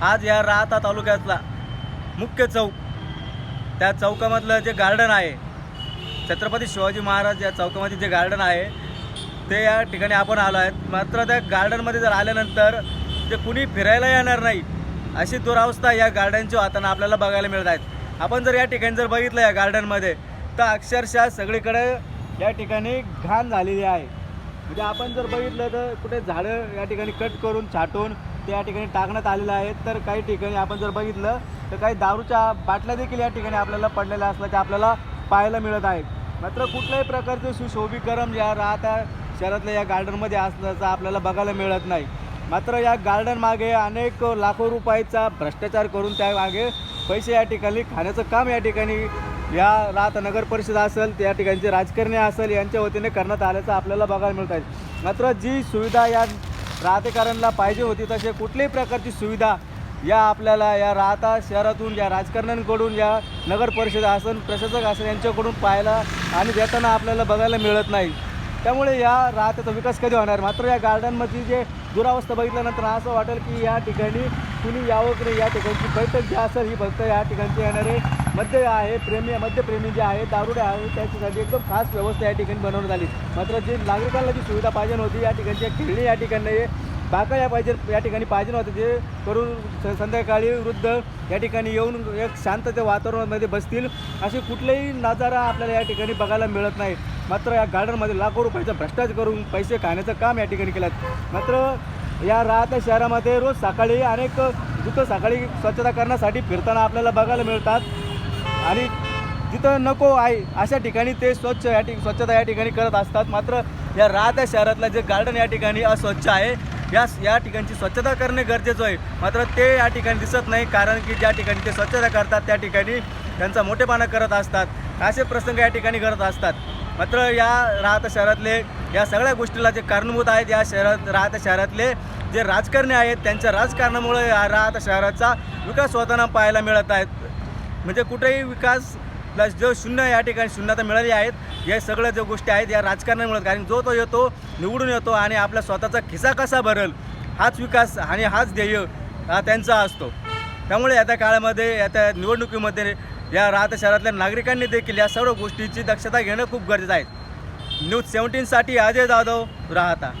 आज या राहता तालुक्यातला मुख्य चौक त्या चौकामधलं जे गार्डन आहे छत्रपती शिवाजी महाराज या चौकामध्ये जे गार्डन आहे ते या ठिकाणी आपण आलो आहेत. मात्र त्या गार्डनमध्ये जर आल्यानंतर ते कुणी फिरायला येणार नाही अशी दुरावस्था या गार्डनची वाताना आपल्याला बघायला मिळत आहेत आपण जर या ठिकाणी जर बघितलं या गार्डनमध्ये तर अक्षरशः सगळीकडे या ठिकाणी घाण झालेली आहे. म्हणजे आपण जर बघितलं तर कुठे झाडं या ठिकाणी कट करून छाटून त्या या ठिकाणी टाकण्यात आलेलं आहे तर काही ठिकाणी आपण जर बघितलं तर काही दारूच्या बाटल्या देखील या ठिकाणी आपल्याला पडलेल्या असल्याचे आपल्याला पाहायला मिळत आहेत. मात्र कुठल्याही प्रकारचे सुशोभीकरण या राहत्या शहरातल्या या गार्डनमध्ये असल्याचं आपल्याला बघायला मिळत नाही. मात्र या गार्डन मागे अनेक लाखो रुपयाचा भ्रष्टाचार करून त्या मागे पैसे या ठिकाणी खाण्याचं काम या ठिकाणी या राहत नगर परिषद असेल त्या ठिकाणचे राजकारणी असेल यांच्या वतीने करण्यात आल्याचं आपल्याला बघायला मिळत आहे. मात्र जी सुविधा या राहतेकरांना पाहिजे होती तसे कुठल्याही प्रकारची सुविधा या आपल्याला या राहता शहरातून या राजकारण्यांकडून या नगर परिषद असेल प्रशासक आसन यांच्याकडून पाहायला आणि देताना आपल्याला बघायला मिळत नाही. त्यामुळे या राहत्याचा विकास कधी होणार? मात्र या गार्डनमध्ये जे दुरावस्था बघितल्यानंतर असं वाटेल की या ठिकाणी कुणी यावं की नाही या ठिकाणची बैठक जी असेल ही फक्त या ठिकाणचे येणारे मद्य आहे प्रेमी मद्यप्रेमी जे आहे दारुडे आहे त्याच्यासाठी एकदम खास व्यवस्था या ठिकाणी बनवण्यात आली. मात्र जे नागरिकांना जी सुविधा पाहिजे होती या ठिकाणची खेळणी या ठिकाणी बाका या पाहिजे या ठिकाणी पाहिजे होते जे करून स- संध्याकाळी वृद्ध या ठिकाणी येऊन एक शांतते वातावरणामध्ये बसतील. असे कुठलेही नजारा आपल्याला या ठिकाणी बघायला मिळत नाही. मात्र या गार्डनमध्ये लाखो रुपयाचा भ्रष्टाचार करून पैसे खाण्याचं काम या ठिकाणी केलं. मात्र या राहत्या शहरामध्ये रोज सकाळी अनेक जिथं सकाळी स्वच्छता करण्यासाठी फिरताना आपल्याला बघायला मिळतात. आणि जिथं नको आहे अशा ठिकाणी ते स्वच्छ या ठिक स्वच्छता या ठिकाणी करत असतात. मात्र या राहत्या शहरातलं जे गार्डन या ठिकाणी अस्वच्छ आहे या या ठिकाणची स्वच्छता करणे गरजेचं आहे. मात्र ते या ठिकाणी दिसत नाही कारण की ज्या ठिकाणी ते स्वच्छता करतात त्या ठिकाणी त्यांचा मोठेपणा करत असतात. असे प्रसंग या ठिकाणी करत असतात. मात्र या राहत्या शहरातले या सगळ्या गोष्टीला जे कारणभूत आहेत या शहरात राहत्या शहरातले जे राजकारणी आहेत त्यांच्या राजकारणामुळे या राहत्या शहराचा विकास होताना पाहायला मिळत आहेत. म्हणजे कुठेही विकास प्लस जो शून्य या ठिकाणी शून्यता मिळाली आहेत या सगळ्या ज्या गोष्टी आहेत या राजकारणामुळे कारण जो तो येतो निवडून येतो आणि आपला स्वतःचा खिसा कसा भरल हाच विकास आणि हाच ध्येय हा त्यांचा असतो. त्यामुळे येत्या काळामध्ये येत्या निवडणुकीमध्ये या राहत शहरातल्या नागरिकांनी देखील या सर्व गोष्टीची दक्षता घेणं खूप गरजेचं आहे. न्यूज सेवन्टीनसाठी अजय जाधव राहता.